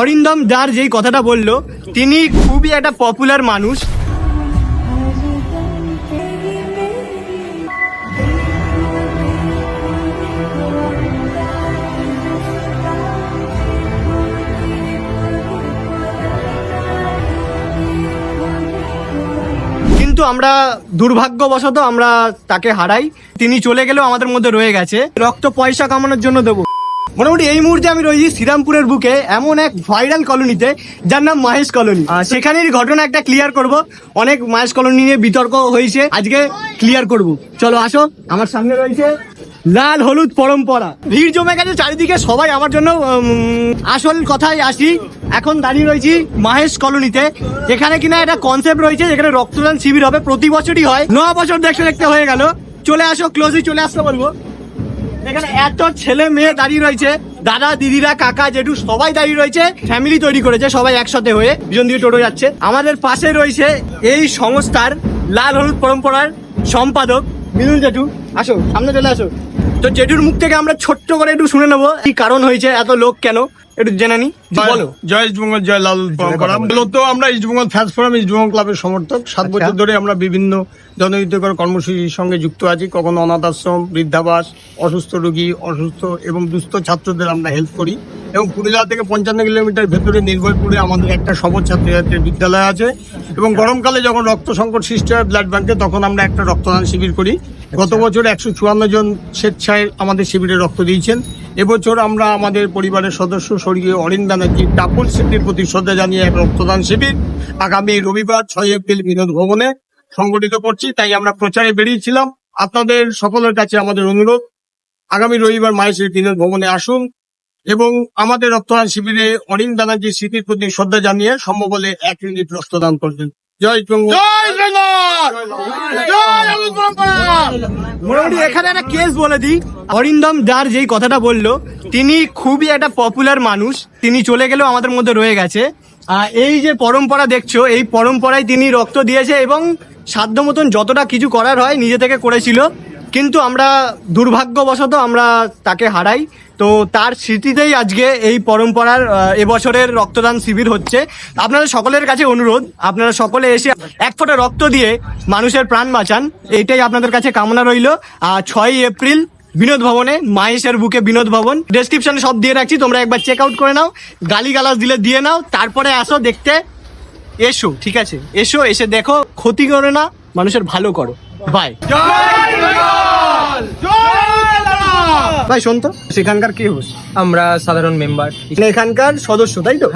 অরিন্দম দার যেই কথাটা বলল, তিনি খুবই একটা পপুলার মানুষ। কিন্তু আমরা দুর্ভাগ্যবশত আমরা তাকে হারাই। তিনি চলে গেলেও আমাদের মধ্যে রয়ে গেছে। রক্ত পয়সা কামানোর জন্য দেবো। মোটামুটি এই মুহূর্তে আমি রয়েছি শ্রীরামপুরের বুকে এমন এক ভাইরাল কলোনিতে যার নাম মহেশ কলোনি। আর সেখানের ঘটনা একটা ক্লিয়ার করব। অনেক মহেশ কলোনি নিয়ে বিতর্ক হয়েছে। আজকে ক্লিয়ার করব। চলো আসো আমার সামনে রয়েছে লাল হলুদ পরম্পরা। ভিড় জমে গেছে চারিদিকে সবাই আমার জন্য আসল কথায় আসি। এখন দাঁড়িয়ে রয়েছি মহেশ কলোনিতে। এখানে কিনা একটা কনসেপ্ট রয়েছে যেখানে রক্তদান শিবির হবে। প্রতি বছরই হয়। ন বছর দেখতে দেখতে হয়ে গেল। চলে আসো ক্লোজই চলে আসতে বলব। এখানে এত ছেলে মেয়ে দাঁড়িয়ে রয়েছে, দাদা, দিদিরা, কাকা, জেঠু, সবাই দাঁড়িয়ে রয়েছে ফ্যামিলি তৈরি করেছে সবাই একসাথে হয়ে, দুজন দিয়ে টোটো যাচ্ছে। আমাদের পাশে রয়েছে এই সংস্থার লাল হলুদ পরম্পরার সম্পাদক মিলুন জেঠু। আসো, সামনে চলে আসো। তো জেঠুর মুখ থেকে আমরা ছোট্ট করে একটু শুনে নেব। কি কারণ হয়েছে এত লোক কেন? একটু জেনে নি। বলো। জয় ইস্টবেঙ্গল জয় লাল মূলত আমরা ইস্টবেঙ্গল ফ্যান্স ফোরাম ইস্টবেঙ্গল ক্লাবের সমর্থক। সাত আচ্ছা। বছর ধরে আমরা বিভিন্ন জনহিতকর কর্মসূচির সঙ্গে যুক্ত আছি। কখনো অনাথ আশ্রম বৃদ্ধাবাস অসুস্থ রোগী অসুস্থ এবং দুস্থ ছাত্রদের আমরা হেল্প করি। এবং পুরুলিয়া থেকে পঞ্চান্ন কিলোমিটার ভেতরে নির্ভরপুরে আমাদের একটা সবর ছাত্রছাত্রীর বিদ্যালয় আছে। এবং গরমকালে যখন রক্ত সংকট সৃষ্টি হয় ব্লাড ব্যাংকে তখন আমরা একটা রক্তদান শিবির করি। গত বছর একশো চুয়ান্ন জন স্বেচ্ছায় আমাদের শিবিরে রক্ত দিয়েছেন। এবছর আমরা আমাদের পরিবারের সদস্য স্বর্গীয় অরিন ব্যানার্জি টাপুল স্মৃতির প্রতি শ্রদ্ধা জানিয়ে এক রক্তদান শিবির আগামী রবিবার ছয় এপ্রিল বিনোদ ভবনে সংগঠিত করছি তাই আমরা প্রচারে বেরিয়েছিলাম। আপনাদের সকলের কাছে আমাদের অনুরোধ আগামী রবিবার মায়ের বিনোদ ভবনে আসুন এবং আমাদের রক্তদান শিবিরে অরিন ব্যানার্জির স্মৃতির প্রতি শ্রদ্ধা জানিয়ে সম্ভব হলে এক ইউনিট রক্তদান করবেন। জয় বেঙ্গল মোটামুটি এখানে একটা কেস বলে দিই। অরিন্দম দার যেই কথাটা বলল, তিনি খুবই একটা পপুলার মানুষ। তিনি চলে গেলেও আমাদের মধ্যে রয়ে গেছে। এই যে পরম্পরা দেখছ, এই পরম্পরায় তিনি রক্ত দিয়েছে এবং সাধ্য মতন যতটা কিছু করার হয়, নিজে থেকে করেছিল। কিন্তু আমরা দুর্ভাগ্যবশত আমরা তাকে হারাই। তো তার স্মৃতিতেই আজকে এই পরম্পরার এবছরের রক্তদান শিবির হচ্ছে। আপনাদের সকলের কাছে অনুরোধ, আপনারা সকলে এসে এক ফোঁটা রক্ত দিয়ে মানুষের প্রাণ বাঁচান। এইটাই আপনাদের কাছে কামনা রইল। আর ছয়ই এপ্রিল, বিনোদ ভবনে মাহেশের বুকে বিনোদ ভবন। ডেসক্রিপশনে সব দিয়ে রাখছি, তোমরা একবার চেক আউট করে নাও। গালি গালাজ দিলে দিয়ে নাও, তারপরে আসো দেখতে। এসো, ঠিক আছে? এসো, এসে দেখো, ক্ষতি করে না, মানুষের ভালো করো। বাই ভাই শোন তো সেখানকার কি হোস আমরা সাধারণ মেম্বার এখানকার সদস্য তাই তো?